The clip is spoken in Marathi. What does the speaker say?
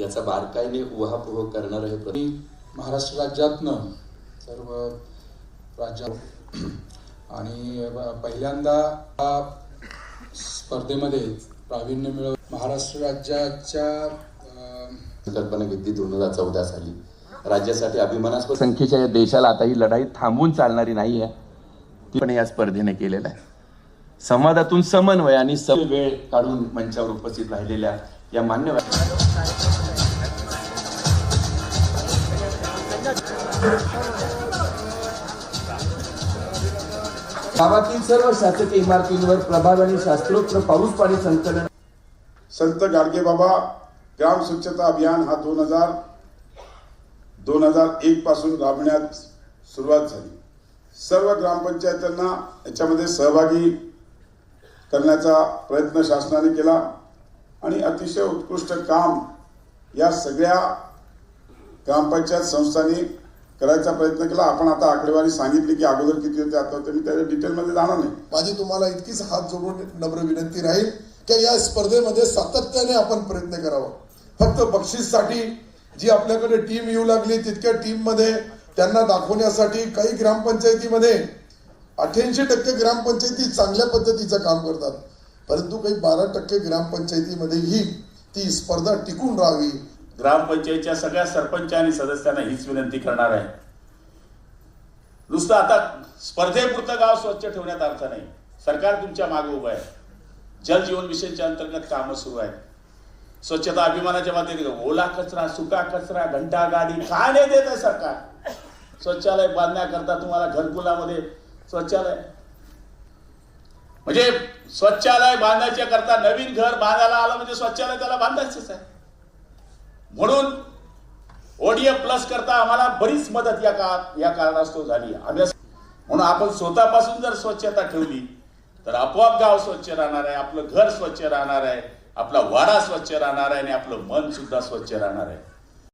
याचा बारकाईने उहापोह करणार हे प्रति महाराष्ट्र राज्यातनं सर्व राज्य आणि पहिल्यांदा या स्पर्धेमध्ये प्रावीण्य मिळव महाराष्ट्र राज्याच्या संकल्पना घेतली दोन हजार चौदा साली. राज्यासाठी अभिमानास्पद संख्येच्या या देशाला आता ही लढाई थांबून चालणारी नाही आहे. ती पण या स्पर्धेने केलेलं आहे. संवादातून समन्वय आणि सम वेळ काढून मंचावर उपस्थित राहिलेल्या या मान्यवर गावातील सर्व शासकीय इमारतींवर प्रभावी आणि शास्त्रोक्त पाऊस पाणी संकलन संत गाडगेबाबा ग्राम स्वच्छता अभियान हा दोन हजार दोन हजार एक पासून राबण्यात सुरुवात झाली. सर्व ग्रामपंचायतांना याच्यामध्ये सहभागी करण्याचा प्रयत्न शासनाने केला आणि अतिशय उत्कृष्ट काम या सगळ्या ग्रामपंचायत संस्थांनी करायचा प्रयत्न केला. आपण आता आकडेवारी सांगितली की अगोदर किती होते आता होते. मी त्याच्या डिटेलमध्ये जाणार नाही. माझी तुम्हाला इतकीच हात जोडून नम्र विनंती राहील की या स्पर्धेमध्ये सातत्याने आपण प्रयत्न करावा. फक्त बक्षीससाठी जी आपल्याकडे टीम येऊ लागली तितक्या टीममध्ये त्यांना दाखवण्यासाठी काही ग्रामपंचायतीमध्ये अठ्ठ्याऐंशी टक्के ग्रामपंचायती चांगल्या पद्धतीचं काम करतात. परंतु काही बारा टक्के ग्रामपंचायतीमध्ये ही ती स्पर्धा टिकून राहावी ग्रामपंचायतच्या सगळ्या सरपंच आणि सदस्यांना हीच विनंती करणार आहे. नुसतं आता स्पर्धेपुरतं गाव स्वच्छ ठेवण्यात अर्थ नाही. सरकार तुमच्या मागे उभं आहे. जल जीवन मिशनच्या अंतर्गत कामं सुरू आहेत. स्वच्छता अभिमानाच्या माध्यमात ओला कचरा सुका कचरा घंटा गाडी काय नाही देत आहे सरकार. स्वच्छालय बांधण्याकरता तुम्हाला घरकुलामध्ये स्वच्छालय. म्हणजे स्वच्छालय बांधायच्या करता नवीन घर बांधायला आलं म्हणजे स्वच्छालय त्याला बांधायचंच आहे. म्हणून ओडीएफ प्लस करता आम्हाला बरीच मदत या का या कारणास्तव झाली. आम्ही म्हणून आपण स्वतःपासून जर स्वच्छता ठेवली तर आपोआप गाव स्वच्छ राहणार आहे आपलं घर स्वच्छ राहणार आहे आपला वाडा स्वच्छ राहणार आहे आणि आपलं मन सुद्धा स्वच्छ राहणार आहे.